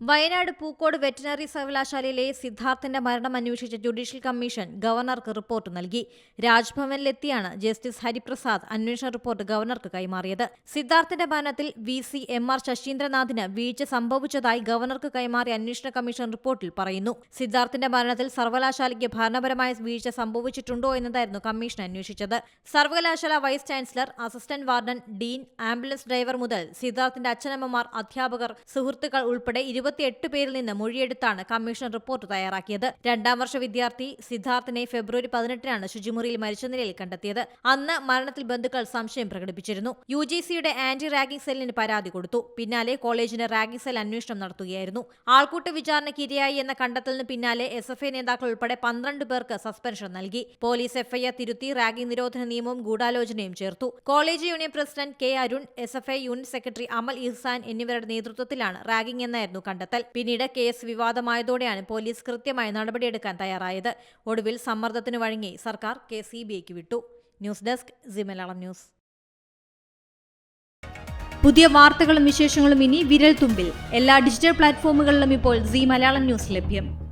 Wayanad Pookode veterinary സർവകലാശാലയിലെ സിദ്ധാർത്ഥന്റെ മരണം അന്വേഷിച്ച ജുഡീഷ്യൽ കമ്മീഷൻ ഗവർണർക്ക് റിപ്പോർട്ട് നൽകി. രാജ്ഭവനിലെത്തിയാണ് ജസ്റ്റിസ് ഹരിപ്രസാദ് അന്വേഷണ റിപ്പോർട്ട് ഗവർണർക്ക് കൈമാറിയത്. സിദ്ധാർത്ഥന്റെ മരണത്തിൽ വി സി എം ആർ ശശീന്ദ്രനാഥിന് വീഴ്ച സംഭവിച്ചതായി ഗവർണർക്ക് കൈമാറിയ അന്വേഷണ കമ്മീഷൻ റിപ്പോർട്ടിൽ പറയുന്നു. സിദ്ധാർത്ഥന്റെ മരണത്തിൽ സർവകലാശാലയ്ക്ക് ഭരണപരമായ വീഴ്ച സംഭവിച്ചിട്ടുണ്ടോ എന്നതായിരുന്നു കമ്മീഷൻ അന്വേഷിച്ചത്. സർവകലാശാല vice chancellor assistant warden dean ambulance driver മുതൽ സിദ്ധാർത്ഥിന്റെ അച്ഛനമ്മമാർ അധ്യാപകർ സുഹൃത്തുക്കൾ ഉൾപ്പെടെ ഇരുപത്തിയെട്ട് പേരിൽ നിന്ന് മൊഴിയെടുത്താണ് കമ്മീഷൻ റിപ്പോർട്ട് തയ്യാറാക്കിയത്. രണ്ടാം വർഷ വിദ്യാർത്ഥി സിദ്ധാർത്ഥിനെ ഫെബ്രുവരി പതിനെട്ടിനാണ് ശുചിമുറിയിൽ മരിച്ച നിലയിൽ കണ്ടെത്തിയത്. അന്ന് മരണത്തിൽ ബന്ധുക്കൾ സംശയം പ്രകടിപ്പിച്ചിരുന്നു. യു ജി സിയുടെ ആന്റി റാഗിംഗ് സെല്ലിന് പരാതി കൊടുത്തു. പിന്നാലെ കോളേജിന്റെ റാഗിംഗ് സെൽ അന്വേഷണം നടത്തുകയായിരുന്നു. ആൾക്കൂട്ട വിചാരണയ്ക്ക് ഇരയായി എന്ന കണ്ടെത്തലിന് പിന്നാലെ എസ് എഫ് ഐ നേതാക്കൾ ഉൾപ്പെടെ പന്ത്രണ്ട് പേർക്ക് സസ്പെൻഷൻ നൽകി. പോലീസ് എഫ്ഐആർ തിരുത്തി റാഗിംഗ് നിരോധന നിയമവും ഗൂഢാലോചനയും ചേർത്തു. College union president K Arun S F I unit secretary Amal Ihsan എന്നിവരുടെ നേതൃത്വത്തിലാണ് റാഗിംഗ് എന്നായിരുന്നു പിന്നീട് കേസ് വിവാദമായതോടെയാണ് പോലീസ് കൃത്യമായ നടപടിയെടുക്കാൻ തയ്യാറായത്. ഒടുവിൽ സമ്മർദ്ദത്തിന് വഴങ്ങി സർക്കാർ കേസ് സി ബി ഐക്ക് വിട്ടു. News desk C Malayalam news. പുതിയ വാർത്തകളും വിശേഷങ്ങളും ഇനി വിരൽ തുമ്പിൽ. എല്ലാ ഡിജിറ്റൽ പ്ലാറ്റ്ഫോമുകളിലും ഇപ്പോൾ സി മലയാളം ന്യൂസ് ലഭ്യം.